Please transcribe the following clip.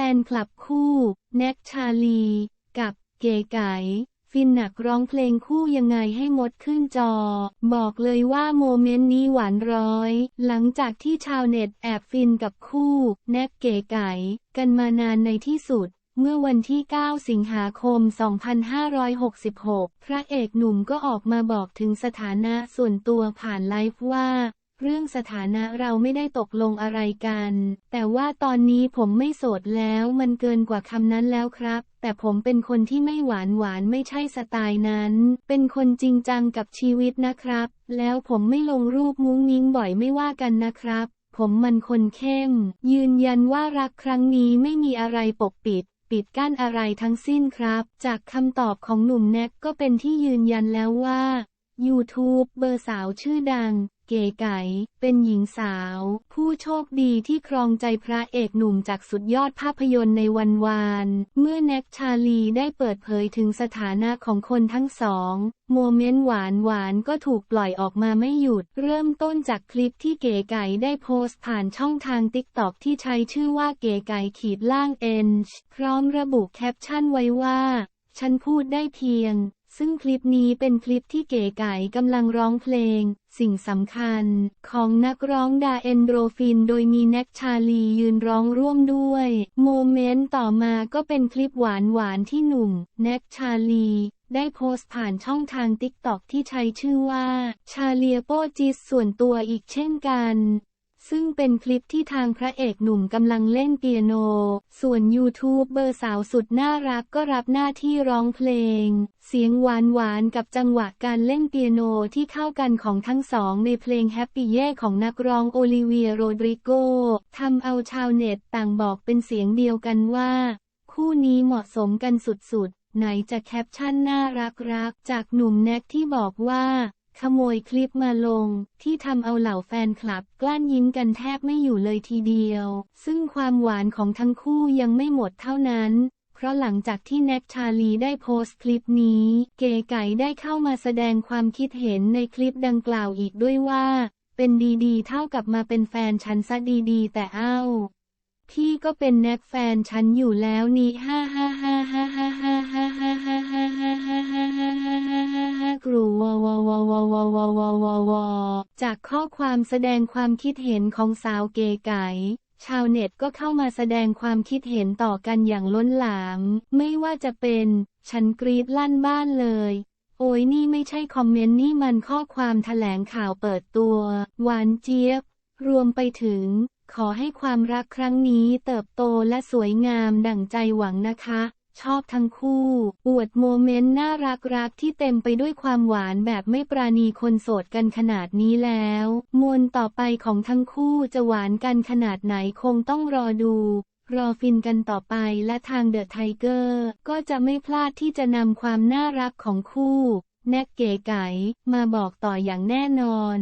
แฟนคลับคู่ แน็กชาลี กับเก๋ไก๋ฟินหนักร้องเพลงคู่ยังไงให้มดขึ้นจอ บอกเลยว่าโมเมนต์นี้หวานร้อย หลังจากที่ชาวเน็ตแอบฟินกับคู่ แน็กเก๋ไก๋กันมานานในที่สุด เมื่อวันที่ 9 สิงหาคม 2566 พระเอกหนุ่มก็ออกมาบอกถึงสถานะส่วนตัวผ่านไลฟ์ว่า เรื่องสถานะเราไม่ได้ตกลงอะไรกัน แต่ว่าตอนนี้ผมไม่โสดแล้วมันเกินกว่าคำนั้นแล้วครับ แต่ผมเป็นคนที่ไม่หวานหวานไม่ใช่สไตล์นั้น เป็นคนจริงจังกับชีวิตนะครับ แล้วผมไม่ลงรูปมุ้งมิ้งบ่อยไม่ว่ากันนะครับ ผมมันคนเข้ม ยืนยันว่ารักครั้งนี้ไม่มีอะไรปกปิด ปิดกั้นอะไรทั้งสิ้นครับ จากคำตอบของหนุ่มแน็กก็เป็นที่ยืนยันแล้วว่า YouTube เบอร์สาวชื่อดัง เก๋ไก๋เป็นหญิงสาว ผู้โชคดีที่ครองใจพระเอกหนุ่มจากสุดยอดภาพยนตร์ในวันวาน เมื่อแน็กชาลีได้เปิดเผยถึงสถานะของคนทั้งสองโมเมนต์หวานหวานก็ถูกปล่อยออกมาไม่หยุด เริ่มต้นจากคลิปที่เก๋ไก๋ได้โพสต์ผ่านช่องทางติ๊กต็อกที่ใช้ชื่อว่าเก๋ไก๋ขีดล่างเอ็นพร้อมระบุแคปชั่นไว้ว่า ฉันพูดได้เพียง ซึ่งคลิปนี้เป็นคลิปที่เก๋ไก๋กำลังร้องเพลง สิ่งสำคัญ ของนักร้องดาเอนโดรฟิน โดยมีแน็กชาลียืนร้องร่วมด้วย โมเมนต์ต่อมาก็เป็นคลิปหวานๆที่หนุ่ม แน็กชาลี ได้โพสต์ผ่านช่องทางติ๊กต็อกที่ใช้ชื่อว่า ชาเลียโปจิสส่วนตัวอีกเช่นกัน ซึ่งเป็นคลิปที่ทางพระเอกหนุ่มกำลังเล่นเปียโน ส่วนยูทูบเบอร์สาวสุดน่ารักก็รับหน้าที่ร้องเพลง เสียงหวานหวานๆกับจังหวะการเล่นเปียโนที่เข้ากันของทั้งสองในเพลง Happy เย่ของนักร้องโอลิเวียโรดริโกทำเอาชาวเน็ตต่างบอกเป็นเสียงเดียวกันว่า คู่นี้เหมาะสมกันสุดๆ ไหนจะแคปชั่นน่ารักๆ จากหนุ่มแน็กที่บอกว่า ขโมยคลิปมาลง ที่ทำเอาเหล่าแฟนคลับ กลั้นยิ้มกันแทบไม่อยู่เลยทีเดียว ซึ่งความหวานของทั้งคู่ยังไม่หมดเท่านั้น เพราะหลังจากที่แน็กชาลีได้โพสต์คลิปนี้ เก๋ไก๋ได้เข้ามาแสดงความคิดเห็นในคลิปดังกล่าวอีกด้วยว่า เป็นดีๆ เท่ากับมาเป็นแฟนฉันซะดีๆ แต่เอ้าพี่ก็เป็นแน็กแฟนฉันอยู่แล้วนี่ฮ่าฮ่าฮ่าฮ่า จากข้อความแสดงความคิดเห็นของสาวเก๋ไก๋ชาวเน็ตก็เข้ามาแสดงความคิดเห็นต่อกันอย่างล้นหลาม ไม่ว่าจะเป็น ฉันกรีดลั่นบ้านเลย โอ้ยนี่ไม่ใช่คอมเมนต์นี่มันข้อความแถลงข่าวเปิดตัว หวานเจี๊ยบ รวมไปถึง ขอให้ความรักครั้งนี้เติบโตและสวยงามดั่งใจหวังนะคะ ชอบทั้งคู่ อวดโมเมนต์น่ารักรักๆที่เต็มไปด้วยความหวานแบบไม่ปราณีคนโสดกันขนาดนี้แล้ว มวลต่อไปของทั้งคู่จะหวานกันขนาดไหนคงต้องรอดูรอฟินกันต่อไปและทางเดอะไทเกอร์ก็จะไม่พลาดที่จะนำความน่ารักของคู่ แน็กเก๋ไก๋มาบอกต่ออย่างแน่นอน